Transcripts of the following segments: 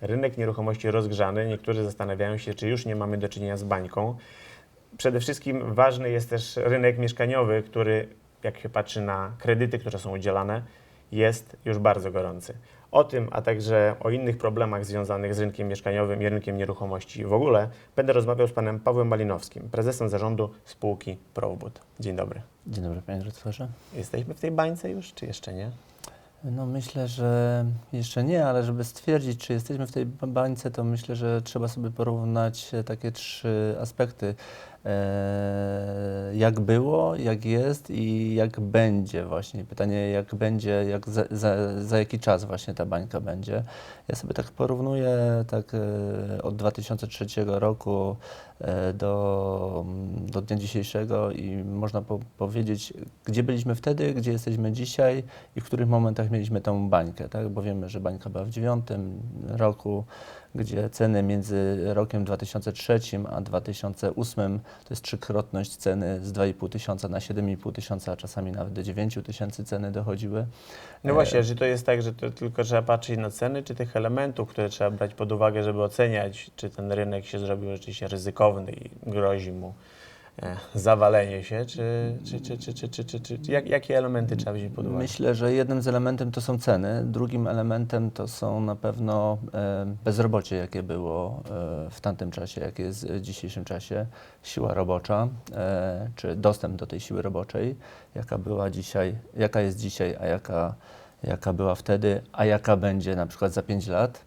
Rynek nieruchomości rozgrzany. Niektórzy zastanawiają się, czy już nie mamy do czynienia z bańką. Przede wszystkim ważny jest też rynek mieszkaniowy, który, jak się patrzy na kredyty, które są udzielane, jest już bardzo gorący. O tym, a także o innych problemach związanych z rynkiem mieszkaniowym i rynkiem nieruchomości w ogóle, będę rozmawiał z panem Pawłem Malinowskim, prezesem zarządu spółki Probud. Dzień dobry. Dzień dobry, panie redaktorze. Jesteśmy w tej bańce już, czy jeszcze nie? No myślę, że jeszcze nie, ale żeby stwierdzić, czy jesteśmy w tej ba- bańce, to myślę, że trzeba sobie porównać e, takie trzy aspekty. E, jak było, jak jest i jak będzie właśnie. Pytanie, jak będzie, jak za, za, za jaki czas właśnie ta bańka będzie. Ja sobie tak porównuję tak e, od 2003 roku e, do, do dnia dzisiejszego i można po, powiedzieć, gdzie byliśmy wtedy, gdzie jesteśmy dzisiaj i w których momentach mieliśmy tą bańkę, tak? Bo wiemy, że bańka była w dziewiątym roku, gdzie ceny między rokiem 2003 a 2008 to jest trzykrotność ceny z 2,5 tysiąca na 7,5 tysiąca, a czasami nawet do 9 tysięcy ceny dochodziły. No właśnie, że to jest tak, że to tylko trzeba patrzeć na ceny, czy tych elementów, które trzeba brać pod uwagę, żeby oceniać, czy ten rynek się zrobił rzeczywiście ryzykowny i grozi mu zawalenie się, czy, czy, czy, czy, czy, czy, czy, czy, jak, jakie elementy trzeba wziąć pod uwagę? Myślę, że jednym z elementem to są ceny, drugim elementem to są na pewno e, bezrobocie, jakie było e, w tamtym czasie, jakie jest w dzisiejszym czasie, siła robocza, e, czy dostęp do tej siły roboczej, jaka była dzisiaj, jaka jest dzisiaj, a jaka, jaka była wtedy, a jaka będzie na przykład za 5 lat.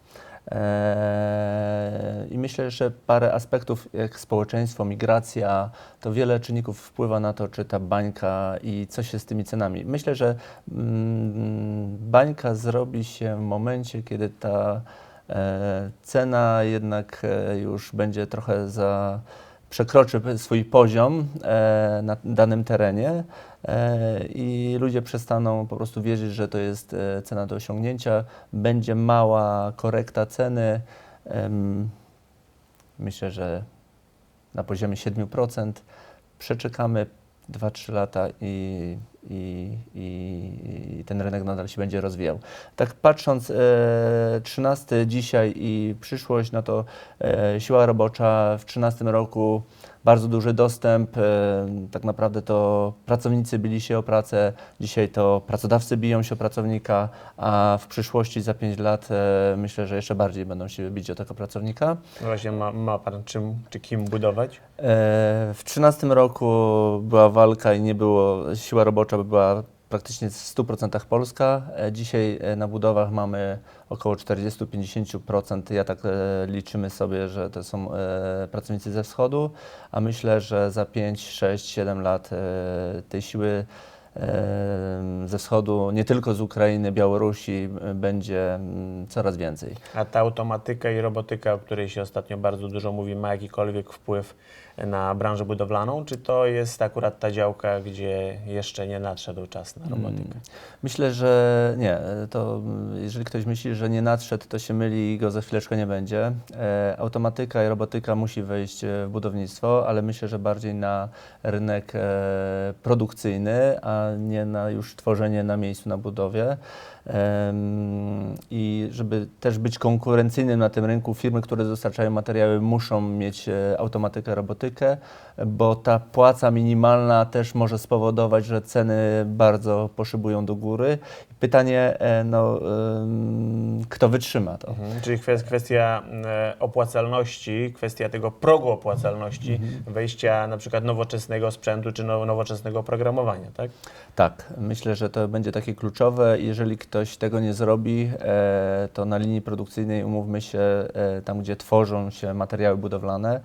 Eee, I myślę, że parę aspektów, jak społeczeństwo, migracja, to wiele czynników wpływa na to, czy ta bańka i co się z tymi cenami. Myślę, że mm, bańka zrobi się w momencie, kiedy ta e, cena jednak e, już będzie trochę za przekroczy swój poziom e, na danym terenie e, i ludzie przestaną po prostu wierzyć, że to jest e, cena do osiągnięcia. Będzie mała korekta ceny. Myślę, że na poziomie 7%. Przeczekamy 2-3 lata i, i, i, ten rynek nadal się będzie rozwijał. Tak patrząc e, 13 dzisiaj i przyszłość, no to e, siła robocza w 13 roku bardzo duży dostęp. E, tak naprawdę to pracownicy bili się o pracę, dzisiaj to pracodawcy biją się o pracownika, a w przyszłości za 5 lat e, myślę, że jeszcze bardziej będą się bić o tego pracownika. No właśnie, ma, ma pan czym, czy kim budować? E, W 13 roku była walka i nie było, siła robocza była praktycznie w 100% polska. E, Dzisiaj e, na budowach mamy około 40-50%. Ja tak e, liczymy sobie, że to są pracownicy ze wschodu, a myślę, że za 5, 6, 7 lat tej siły ze wschodu, nie tylko z Ukrainy, Białorusi, e, będzie coraz więcej. A ta automatyka i robotyka, o której się ostatnio bardzo dużo mówi, ma jakikolwiek wpływ na branżę budowlaną, czy to jest akurat ta działka, gdzie jeszcze nie nadszedł czas na robotykę? Mm, Myślę, że nie. To mm, jeżeli ktoś myśli, że nie nadszedł, to się myli i go za chwileczkę nie będzie. E, automatyka i robotyka musi wejść e, w budownictwo, ale myślę, że bardziej na rynek e, produkcyjny, a nie na już tworzenie na miejscu na budowie. I żeby też być konkurencyjnym na tym rynku, firmy, które dostarczają materiały, muszą mieć e, automatykę, robotykę, bo ta płaca minimalna też może spowodować, że ceny bardzo poszybują do góry. Pytanie, e, no, kto wytrzyma to? Mhm. Czyli kwes- kwestia e, opłacalności, kwestia tego progu opłacalności wejścia na przykład nowoczesnego sprzętu czy now- nowoczesnego oprogramowania, tak? Tak, myślę, że to będzie takie kluczowe. Jeżeli ktoś tego nie zrobi, e, to na linii produkcyjnej, umówmy się, tam gdzie tworzą się materiały budowlane,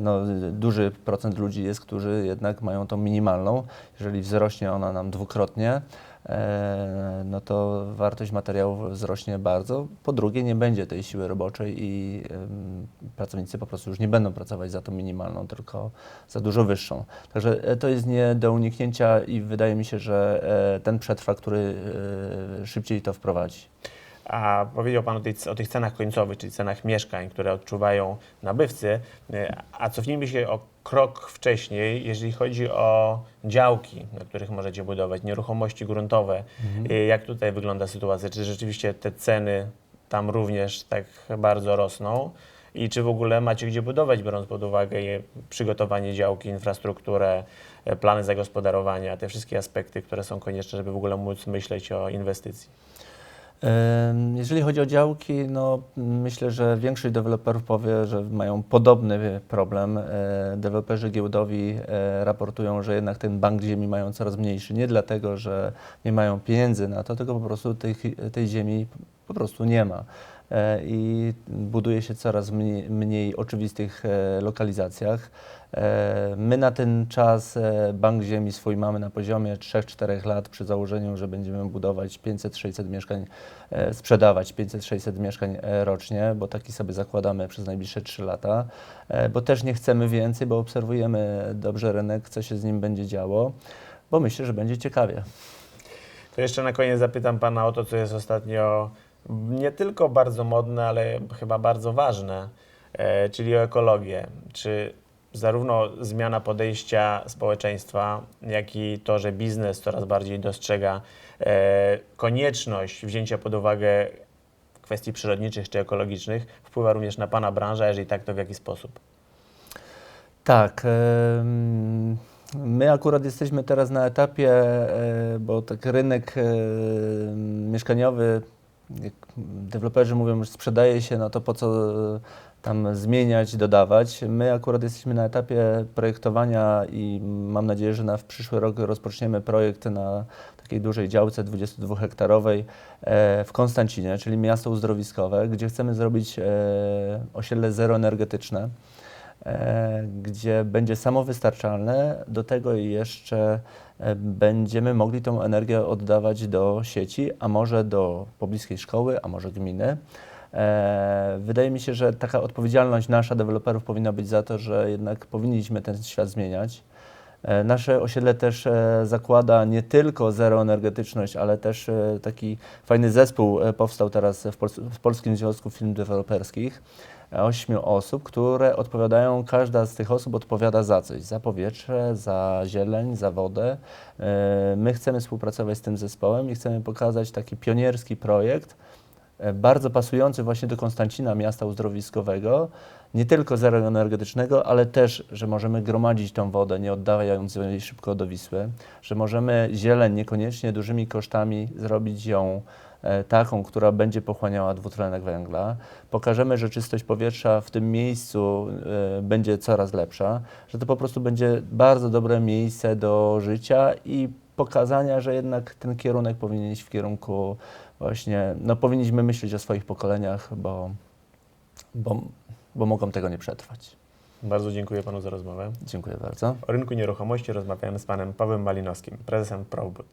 no, duży procent ludzi jest, którzy jednak mają tą minimalną. Jeżeli wzrośnie ona nam dwukrotnie, no to wartość materiałów wzrośnie bardzo. Po drugie, nie będzie tej siły roboczej i pracownicy po prostu już nie będą pracować za tą minimalną, tylko za dużo wyższą. Także e, to jest nie do uniknięcia i wydaje mi się, że e, ten przetrwa, który e, szybciej to wprowadzi. A powiedział Pan o, tej, o tych cenach końcowych, czyli cenach mieszkań, które odczuwają nabywcy. E, A cofnijmy się o krok wcześniej, jeżeli chodzi o działki, na których możecie budować, nieruchomości gruntowe. E, Jak tutaj wygląda sytuacja? Czy rzeczywiście te ceny tam również tak bardzo rosną? I czy w ogóle macie gdzie budować, biorąc pod uwagę przygotowanie działki, infrastrukturę, e, plany zagospodarowania, te wszystkie aspekty, które są konieczne, żeby w ogóle móc myśleć o inwestycji? Jeżeli chodzi o działki, no myślę, że większość deweloperów powie, że mają podobny problem. E, Deweloperzy giełdowi e, raportują, że jednak ten bank ziemi mają coraz mniejszy. Nie dlatego, że nie mają pieniędzy na to, tylko po prostu tej, tej ziemi po prostu nie ma. E, I buduje się coraz mniej, mniej oczywistych e, lokalizacjach. E, My na ten czas bank ziemi swój mamy na poziomie 3-4 lat przy założeniu, że będziemy budować 500-600 mieszkań, sprzedawać 500-600 mieszkań rocznie, bo taki sobie zakładamy przez najbliższe 3 lata, bo też nie chcemy więcej, bo obserwujemy dobrze rynek, co się z nim będzie działo, bo myślę, że będzie ciekawie. To jeszcze na koniec zapytam Pana o to, co jest ostatnio nie tylko bardzo modne, ale chyba bardzo ważne, e, czyli o ekologię. Czy zarówno zmiana podejścia społeczeństwa, jak i to, że biznes coraz bardziej dostrzega e, konieczność wzięcia pod uwagę kwestii przyrodniczych czy ekologicznych, wpływa również na Pana branżę, a jeżeli tak, to w jaki sposób? Tak. My akurat jesteśmy teraz na etapie, e, bo tak rynek mieszkaniowy, jak deweloperzy mówią, że sprzedaje się, no to po co e, tam zmieniać, dodawać. My akurat jesteśmy na etapie projektowania i mam nadzieję, że na w przyszły rok rozpoczniemy projekt na takiej dużej działce 22-hektarowej e, w Konstancinie, czyli miasto uzdrowiskowe, gdzie chcemy zrobić e, osiedle zeroenergetyczne e, gdzie będzie samowystarczalne. Do tego jeszcze e, będziemy mogli tą energię oddawać do sieci, a może do pobliskiej szkoły, a może gminy. E, Wydaje mi się, że taka odpowiedzialność nasza, deweloperów, powinna być za to, że jednak powinniśmy ten świat zmieniać. E, Nasze osiedle też e, zakłada nie tylko zeroenergetyczność, ale też e, taki fajny zespół e, powstał teraz w, Pols- w Polskim Związku Firm Deweloperskich. Ośmiu osób, które odpowiadają, każda z tych osób odpowiada za coś, za powietrze, za zieleń, za wodę. E, My chcemy współpracować z tym zespołem i chcemy pokazać taki pionierski projekt, e, bardzo pasujący właśnie do Konstancina, miasta uzdrowiskowego, nie tylko zeroenergetycznego, ale też, że możemy gromadzić tą wodę, nie oddawając jej szybko do Wisły, że możemy zieleń niekoniecznie dużymi kosztami zrobić ją e, taką, która będzie pochłaniała dwutlenek węgla. Pokażemy, że czystość powietrza w tym miejscu e, będzie coraz lepsza, że to po prostu będzie bardzo dobre miejsce do życia i pokazania, że jednak ten kierunek powinien iść w kierunku właśnie, no powinniśmy myśleć o swoich pokoleniach, bo, bo, bo mogą tego nie przetrwać. Bardzo dziękuję Panu za rozmowę. Dziękuję bardzo. O rynku nieruchomości rozmawiamy z Panem Pawłem Malinowskim, prezesem Probud.